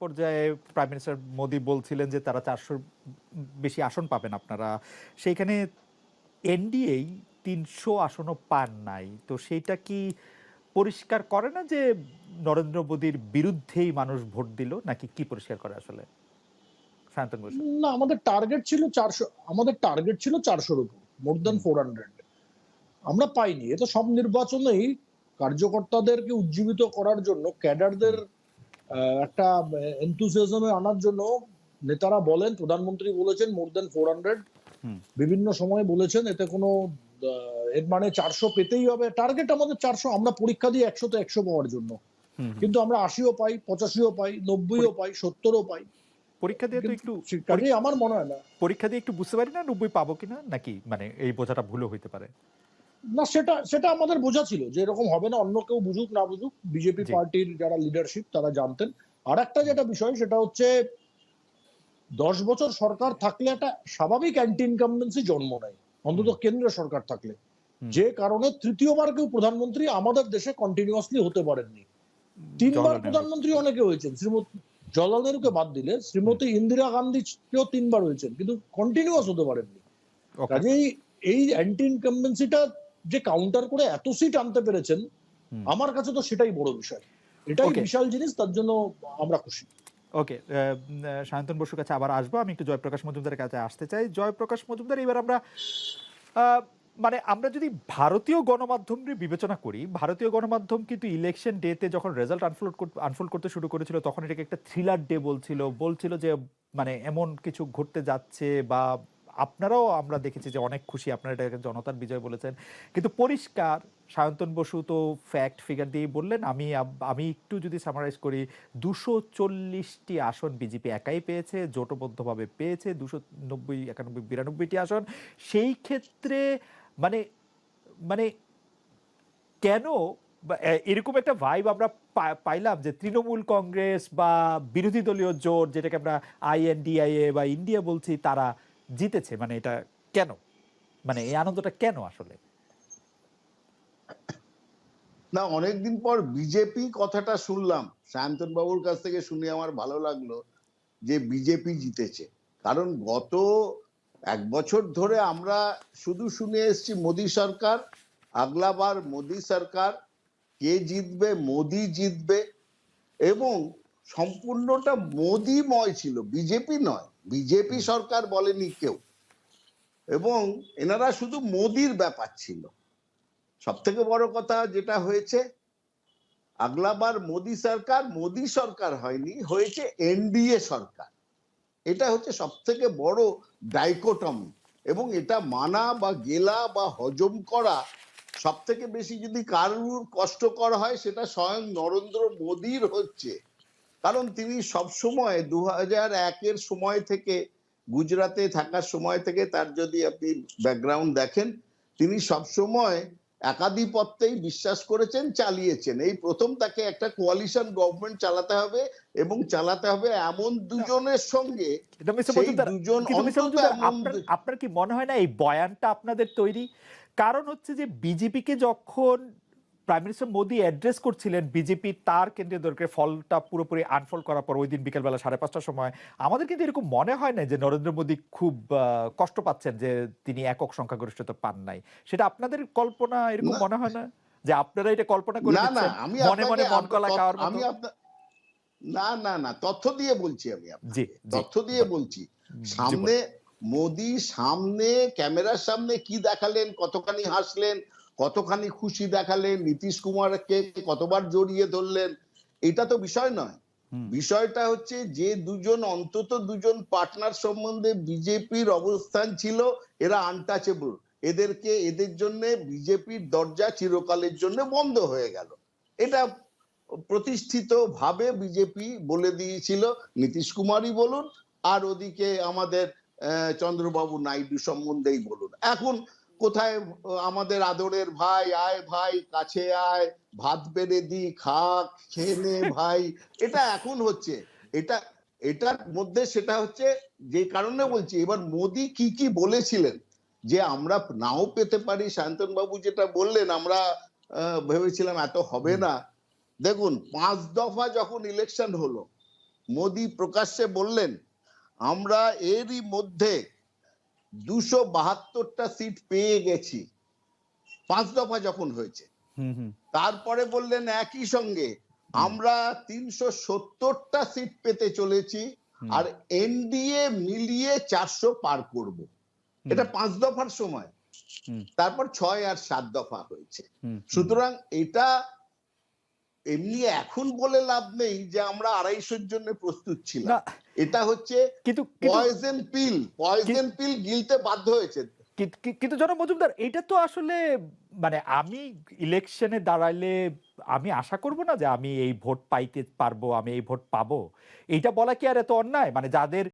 পর্যায়ে prime minister Modi বলছিলেন যে তারা চারশোর বেশি আসন পাবেন আপনারা। সেইখানে এনডিএই তিনশো আসনও পান নাই। তো সেইটা কি পরিষ্কার করে না যে নরেন্দ্র মোদীর বিরুদ্ধেই মানুষ ভোট দিল? নাকি কি পরিষ্কার করে আসলে? না আমাদের টার্গেট ছিল চারশো আমাদের টার্গেট ছিল চারশোর উপর মোর দেন ফোর হান্ড্রেড আমরা পাইনি এ তো সব নির্বাচনেই কার্যকর্তাদেরকে উজ্জীবিত করার জন্য ক্যাডারদের একটা এনথুসিয়াজমে আনার জন্য নেতারা বলেন প্রধানমন্ত্রী বলেছেন মোর দেন ফোর হান্ড্রেড বিভিন্ন সময় বলেছেন এতে কোনো এর মানে চারশো পেতেই হবে। টার্গেট আমাদের চারশো আমরা পরীক্ষা দিই একশো তো একশো পাওয়ার জন্য। কিন্তু আমরা আশিও পাই পঁচাশিও পাই নব্বইও পাই সত্তরও পাই। পরীক্ষা দিয়ে তো একটু আমার মনে হয় না। পরীক্ষা দিয়ে একটু বুঝতে পারি না নব্বই পাবো কিনা নাকি মানে এই বোঝাটা ভুলও হইতে পারে? না সেটা সেটা আমাদের বোঝা ছিল যে এরকম হবে না অন্য কেউ বুঝুক না বুঝুক বিজেপি পার্টির যারা লিডারশিপ তারা জানতেন। আর একটা যেটা বিষয় সেটা হচ্ছে দশ বছর সরকার থাকলে একটা স্বাভাবিক অ্যান্টি ইনকামবেন্সি জন্ম নেয়। অন্তত কেন্দ্রীয় সরকার থাকলে। যে কারণে তৃতীয়বার কেউ প্রধানমন্ত্রী আমাদের দেশে কন্টিনিউয়াসলি হতে পারেননি। তিনবার প্রধানমন্ত্রী অনেকে হয়েছেন শ্রীমতী জওয়াহরলাল নেহরুকে বাদ দিলে শ্রীমতী ইন্দিরা গান্ধী কেউ তিনবার হয়েছেন কিন্তু কন্টিনিউয়াস হতে পারেননি। কাজেই এই অ্যান্টি ইনকামবেন্সিটা যে কাউন্টার করে এত সিট আনতে পেরেছেন আমার কাছে তো সেটাই বড় বিষয়। এটাই বিশাল জিনিস তার জন্য আমরা খুশি। ওকে সায়ন্তন বসুর কাছে আবার আসব। আমি একটু জয়প্রকাশ মজুমদারের কাছে আসতে চাই। জয়প্রকাশ মজুমদার এবার আমরা মানে আমরা যদি ভারতীয় গণমাধ্যমের বিবেচনা করি ভারতীয় গণমাধ্যম কিন্তু ইলেকশন ডেতে যখন রেজাল্ট আনফোল্ড আনফোল্ড করতে শুরু করেছিল তখন এটাকে একটা থ্রিলার ডে বলছিল। বলছিল যে মানে এমন কিছু ঘটতে যাচ্ছে বা আপনারাও আমরা দেখেছি যে অনেক খুশি। আপনারা এটাকে জনতার বিজয় বলেছেন। কিন্তু পরিষ্কার, সায়ন্তন বসু তো ফ্যাক্ট ফিগার দিয়ে বললেন, আমি আমি একটু যদি সামারাইজ করি, দুশো চল্লিশটি আসন বিজেপি একাই পেয়েছে, জোটবদ্ধভাবে পেয়েছে, দুশো নব্বই, একানব্বই, বিরানব্বইটি আসন। সেই ক্ষেত্রে মানে মানে কেন এরকম একটা ভাইব আমরা পাইলাম যে তৃণমূল কংগ্রেস বা বিরোধী দলীয় জোট, যেটাকে আমরা আইএনডিআইএ বা ইন্ডিয়া বলছি, তারা জিতেছে মানে এটা কেন? মানে এই আনন্দটা কেন আসলে? না, অনেকদিন পর বিজেপি কথাটা শুনলাম। সায়ন্তন বাবুর কাছ থেকে শুনে আমার ভালো লাগল যে বিজেপি জিতেছে। কারণ গত এক বছর ধরে আমরা শুধু শুনে এসেছি মোদী সরকার আগলাবার মোদী সরকার, কে জিতবে, মোদী জিতবে, এবং সম্পূর্ণটা মোদিময় ছিল বিজেপি নয়। বিজেপি সরকার বলেনি কেউ। এবং এনারা শুধু মোদির ব্যাপার ছিল। সব থেকে বড় কথা যেটা হয়েছে, আগলাবার মোদী সরকার মোদী সরকার হয়নি, হয়েছে এনডিএ সরকার। এটা হচ্ছে সব থেকে বড় ডাইকোটমি। এবং এটা মানা বা গেলা বা হজম করা সব থেকে বেশি যদি কারুর কষ্টকর হয়, সেটা স্বয়ং নরেন্দ্র মোদীর হচ্ছে। কারণ তিনি সব সময় দু হাজার একের সময় থেকে গুজরাটে থাকার সময় থেকে তার যদি আপনি ব্যাকগ্রাউন্ড দেখেন তিনি সব সময় একাধিপত্যেই বিশ্বাস করেছেন চালিয়েছেন। এই প্রথম তাকে একটা কোয়ালিশন গভর্নমেন্ট চালাতে হবে এবং চালাতে হবে এমন দুজনের সঙ্গে। আপনার কি মনে হয় না এই বয়ানটা আপনাদের তৈরি? কারণ হচ্ছে যে বিজেপিকে যখন প্রাইম মিনিস্টার মোদী অ্যাড্রেস করছিলেন বিজেপি তার কেন্দ্রীয় দলকে ফলটা পুরোপুরি আনফোল্ড করার পর ওই দিন বিকেলবেলা সাড়ে পাঁচটার সময়। আমাদের কিন্তু এরকম মনে হয় না যে নরেন্দ্র মোদী খুব কষ্ট পাচ্ছেন যে তিনি একক সংখ্যাগরিষ্ঠতা পান নাই। সেটা আপনাদের কল্পনা এরকম। মনে হয় না? যে আপনারা এটা কল্পনা করে না না মনে মনে মন কলা খাওয়ার আমি না না না তথ্য দিয়ে বলছি আমি তথ্য দিয়ে বলছি। সামনে মোদি সামনে ক্যামেরার সামনে কি দেখালেন কতখানি হাসলেন কতখানি খুশি দেখালেন নীতিশ কুমারকে কতবার জড়িয়ে ধরলেন এটা তো বিষয় নয়। বিষয়টা হচ্ছে যে দুজন অন্তত দুজন পার্টনার সম্বন্ধে বিজেপির অবস্থান ছিল এরা আনটাচেবল এদেরকে এদের জন্য বিজেপির দরজা চিরকালের জন্য বন্ধ হয়ে গেল। এটা প্রতিষ্ঠিত ভাবে বিজেপি বলে দিয়েছিল নীতিশ কুমারই বলুন আর ওদিকে আমাদের আহ, চন্দ্রবাবু নাইডু সম্বন্ধেই বলুন। এখন কোথায় আমাদের আদরের ভাই, আয় ভাই, কাছে আয়, ভাত বেড়ে দি খা খেয়ে নে ভাই। এটা এখন হচ্ছে। এটা, এটার মধ্যে সেটা হচ্ছে, যে কারণে বলছি, এবার মোদি কি কি বলেছিলেন? যে আমরা নাও পেতে পারি শান্তন বাবু যেটা বললেন, আমরা ভেবেছিলাম এত হবে না। দেখুন, পাঁচ দফা যখন ইলেকশন হলো, মোদি প্রকাশ্যে বললেন, আমরা এরই মধ্যে দুশো বাহাত্তরটা সিট পেয়ে গেছি। পাঁচ দফা যখন হয়েছে। তারপরে বললেন একই সঙ্গে আমরা তিনশো সত্তরটা সিট পেতে চলেছি আর এনডিএ মিলিয়ে চারশো পার করব। এটা পাঁচ দফার সময়। হুম। তারপর ছয় আর সাত দফা হয়েছে। সুতরাং এটা এমনি এখন বলে লাভ নেই যে আমরা আড়াইশোর জন্য প্রস্তুত ছিলাম। এটা হচ্ছে কিন্তু পয়জন পিল পয়জন পিল গিলতে বাধ্য হয়েছে। কিন্তু জনাব মজুমদার এটা তো আসলে মানে আমি ইলেকশনে দাঁড়াইলে আমি আশা করব না যে আমি এই ভোট পাইতে পারব আমি এই ভোট পাবো। এইটা বলা কি আর এত অন্যায়? মানে যাদের